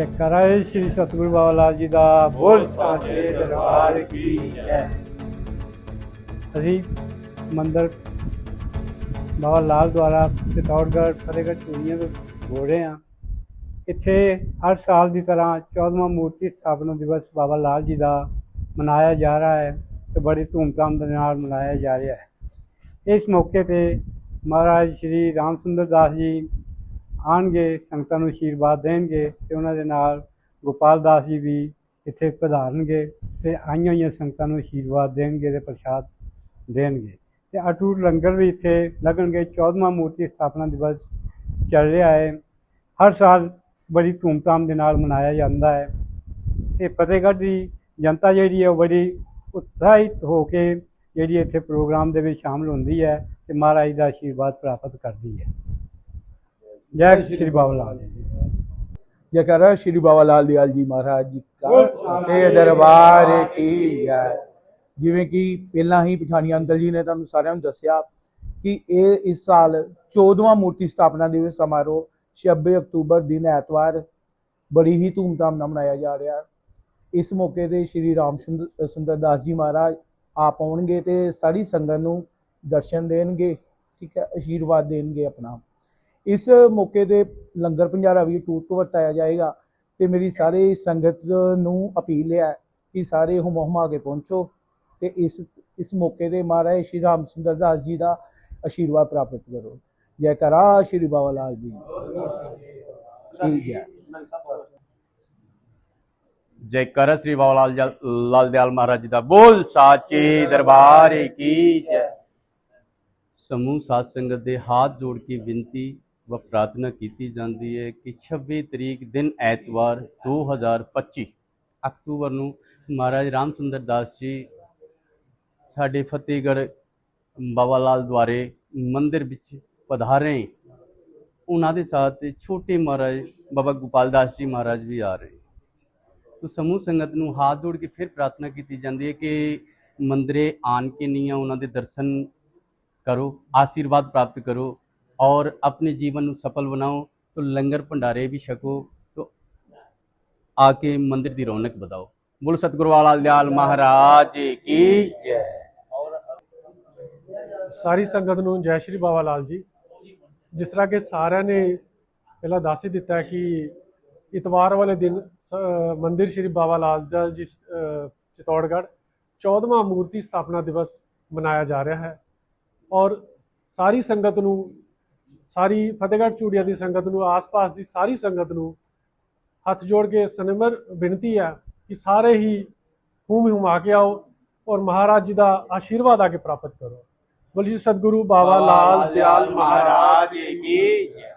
ਜੈਕਾਰਾ ਸ੍ਰੀ ਸਤਿਗੁਰੂ ਬਾਬਾ ਲਾਲ ਜੀ ਦਾ ਬੋਲ ਸਾਚੇ ਦਰਬਾਰ ਕੀ ਜੈ। ਅਸੀਂ ਮੰਦਰ ਬਾਬਾ ਲਾਲ ਦੁਆਰਾ ਚਿਤੌੜਗੜ੍ਹ, ਫਤਿਹਗੜ੍ਹ ਚੂੜੀਆਂ ਤੋਂ ਬੋਲ ਰਹੇ ਹਾਂ। ਇੱਥੇ ਹਰ ਸਾਲ ਦੀ ਤਰ੍ਹਾਂ 14ਵਾਂ ਮੂਰਤੀ ਸਥਾਪਨਾ ਦਿਵਸ ਬਾਬਾ ਲਾਲ ਜੀ ਦਾ ਮਨਾਇਆ ਜਾ ਰਿਹਾ ਹੈ ਤੇ ਬੜੀ ਧੂਮਧਾਮ ਦੇ ਨਾਲ ਮਨਾਇਆ ਜਾ ਰਿਹਾ ਹੈ। ਇਸ ਮੌਕੇ ਤੇ ਮਹਾਰਾਜ ਸ਼੍ਰੀ ਰਾਮ ਸੁੰਦਰ ਦਾਸ ਜੀ ਆਣਗੇ ਸੰਗਤਾਂ ਨੂੰ ਆਸ਼ੀਰਵਾਦ ਦੇਣਗੇ ਤੇ ਉਹਨਾਂ ਦੇ ਨਾਲ ਗੋਪਾਲ ਦਾਸ ਜੀ ਵੀ ਇੱਥੇ ਪਧਾਰਨਗੇ ਤੇ ਆਈਆਂ ਹੋਈਆਂ ਸੰਗਤਾਂ ਨੂੰ ਆਸ਼ੀਰਵਾਦ ਦੇਣਗੇ ਤੇ ਪ੍ਰਸ਼ਾਦ ਦੇਣਗੇ। ਤੇ ਅਟੂਟ ਲੰਗਰ ਵੀ ਇੱਥੇ ਲੱਗਣਗੇ 14ਵਾਂ ਮੂਰਤੀ ਸਥਾਪਨਾ ਦਿਵਸ ਚੱਲ ਰਿਹਾ ਹੈ। ਹਰ ਸਾਲ ਬੜੀ ਧੂਮਧਾਮ ਦੇ ਨਾਲ ਮਨਾਇਆ ਜਾਂਦਾ ਹੈ। ਤੇ ਫਤਿਹਗੜ੍ਹ ਦੀ ਜਨਤਾ ਜਿਹੜੀ ਹੈ ਉਹ ਬੜੀ ਉਤਸ਼ਾਹਿਤ ਹੋ ਕੇ ਜਿਹੜੀ ਇੱਥੇ ਪ੍ਰੋਗਰਾਮ ਦੇ ਵਿੱਚ ਸ਼ਾਮਲ ਹੁੰਦੀ ਹੈ ਤੇ ਮਹਾਰਾਜ ਦਾ ਆਸ਼ੀਰਵਾਦ ਪ੍ਰਾਪਤ ਕਰਦੀ ਹੈ। ਜੈ ਸ਼੍ਰੀ ਬਾਬਾ ਲਾਲ ਜੀ ਜੈਕਾਰਾ ਸ਼੍ਰੀ ਬਾਬਾ ਲਾਲ ਦਿਆਲ ਜੀ ਮਹਾਰਾਜ ਜੀ ਕਾ ਸੱਚੇ ਦਰਬਾਰ ਕੀ ਜੈ ਜਿਵੇਂ ਕਿ ਪਹਿਲਾਂ ਹੀ ਪਠਾਨੀ ਅੰਕਲ ਜੀ ਨੇ ਤੁਹਾਨੂੰ ਸਾਰਿਆਂ ਨੂੰ ਦੱਸਿਆ ਕਿ ਇਹ ਇਸ ਸਾਲ 14ਵਾਂ ਮੂਰਤੀ ਸਥਾਪਨਾ ਦਿਵਸ ਸਮਾਰੋਹ 26 ਅਕਤੂਬਰ ਦਿਨ ਐਤਵਾਰ ਬੜੀ ਹੀ ਧੂਮਧਾਮ ਨਾਲ ਮਨਾਇਆ ਜਾ ਰਿਹਾ। ਇਸ ਮੌਕੇ ਤੇ ਸ਼੍ਰੀ ਰਾਮ ਸੁੰਦਰ ਸੁੰਦਰ ਦਾਸ ਜੀ ਮਹਾਰਾਜ ਆਪ ਆਉਣਗੇ ਤੇ ਸਾਰੀ ਸੰਗਤ ਨੂੰ ਦਰਸ਼ਨ ਦੇਣਗੇ, ਠੀਕ ਹੈ, ਆਸ਼ੀਰਵਾਦ ਦੇਣਗੇ ਆਪਣਾ। ਇਸ ਮੌਕੇ ਤੇ ਲੰਗਰ ਭੰਡਾਰਾ ਵੀ ਟੂਰ ਤੋਂ ਵਰਤਾਇਆ ਜਾਏਗਾ ਤੇ ਮੇਰੀ ਸਾਰੇ ਸੰਗਤ ਨੂੰ ਅਪੀਲ ਹੈ ਕਿ ਸਾਰੇ ਹੁਮ ਹੁਮਾ ਕੇ ਪਹੁੰਚੋ ਤੇ ਇਸ ਇਸ ਮੌਕੇ ਤੇ ਮਹਾਰਾਜ ਸ਼੍ਰੀ ਰਾਮ ਸੁੰਦਰ ਦਾਸ ਜੀ ਦਾ ਆਸ਼ੀਰਵਾਦ ਪ੍ਰਾਪਤ ਕਰੋ। ਜੈ ਕਰਾ ਸ਼੍ਰੀ ਬਾਬਾ ਲਾਲ ਜੀ ਕੀ ਜੈ। ਜੈਕਾਰ ਸ੍ਰੀ ਬਾਬਾ ਲਾਲ ਲਾਲ ਦਿਆਲ ਮਹਾਰਾਜ ਜੀ ਦਾ। ਬੋਲ ਸਾਚੇ ਦਰਬਾਰ ਕੀ ਜੈ। ਸਮੂਹ ਸਾਧ ਸੰਗਤ ਦੇ ਹੱਥ ਜੋੜ ਕੇ ਬੇਨਤੀ ਵ ਪ੍ਰਾਰਥਨਾ ਕੀਤੀ ਜਾਂਦੀ ਹੈ ਕਿ 26 ਤਰੀਕ ਦਿਨ ਐਤਵਾਰ 2025 ਅਕਤੂਬਰ ਨੂੰ ਮਹਾਰਾਜ ਰਾਮ ਸੁੰਦਰ ਦਾਸ ਜੀ ਸਾਡੇ ਫਤਿਹਗੜ੍ਹ ਬਾਬਾ ਲਾਲ ਦੁਆਰੇ ਮੰਦਿਰ ਵਿੱਚ ਪਧਾਰੇ ਉਹਨਾਂ ਦੇ ਸਾਥ ਛੋਟੇ ਮਹਾਰਾਜ ਬਾਬਾ ਗੋਪਾਲ ਦਾਸ ਜੀ ਮਹਾਰਾਜ ਵੀ ਆ ਰਹੇ। ਤੋ ਸਮੂਹ ਸੰਗਤ ਨੂੰ ਹੱਥ ਜੋੜ ਕੇ ਫਿਰ ਪ੍ਰਾਰਥਨਾ ਕੀਤੀ ਜਾਂਦੀ ਹੈ ਕਿ ਮੰਦਰੇ ਆਣ ਕੇ ਨੀਆਂ ਉਹਨਾਂ ਦੇ ਦਰਸ਼ਨ ਕਰੋ, ਆਸ਼ੀਰਵਾਦ ਪ੍ਰਾਪਤ ਕਰੋ ਔਰ ਆਪਣੇ ਜੀਵਨ ਨੂੰ ਸਫਲ ਬਣਾਓ ਤੋ ਲੰਗਰ ਭੰਡਾਰੇ ਵੀ ਛਕੋ ਤੋ ਆ ਕੇ ਮੰਦਿਰ ਦੀ ਰੌਣਕ ਵਧਾਓ। ਬੋਲ ਸਤਿਗੁਰੂ ਵਾਲਾ ਦਿਆਲ ਮਹਾਰਾਜ ਸਾਰੀ ਸੰਗਤ ਨੂੰ ਜੈ ਸ਼੍ਰੀ ਬਾਬਾ ਲਾਲ ਜੀ। ਜਿਸ ਤਰ੍ਹਾਂ ਕਿ ਸਾਰਿਆਂ ਨੇ ਪਹਿਲਾਂ ਦੱਸ ਹੀ ਦਿੱਤਾ ਕਿ ਇਤਵਾਰ ਵਾਲੇ ਦਿਨ ਸ- ਮੰਦਿਰ ਸ਼੍ਰੀ ਬਾਬਾ ਲਾਲ ਦਾ ਜੀ ਅ, ਚਿਤੌੜਗੜ੍ਹ 14ਵਾਂ ਮੂਰਤੀ ਸਥਾਪਨਾ ਦਿਵਸ ਮਨਾਇਆ ਜਾ ਰਿਹਾ ਹੈ। ਔਰ ਸਾਰੀ ਸੰਗਤ ਨੂੰ ਸਾਰੀ ਫਤਿਹਗੜ੍ਹ ਚੂੜੀਆਂ ਦੀ ਸੰਗਤ ਨੂੰ ਆਸ-ਪਾਸ ਦੀ ਸਾਰੀ ਸੰਗਤ ਨੂੰ ਹੱਥ ਜੋੜ ਕੇ ਸਨਮਰ ਬੇਨਤੀ ਹੈ ਕਿ ਸਾਰੇ ਹੀ ਹੂਮ ਹੁਮਾ ਕੇ ਆਓ ਔਰ ਮਹਾਰਾਜ ਜੀ ਦਾ ਆਸ਼ੀਰਵਾਦ ਆ ਕੇ ਪ੍ਰਾਪਤ ਕਰੋ। ਬੋਲੀ ਸਤਿਗੁਰੂ ਬਾਬਾ ਲਾਲ ਦਿਆਲ ਮਹਾਰਾਜ ਕੀ ਜੈ।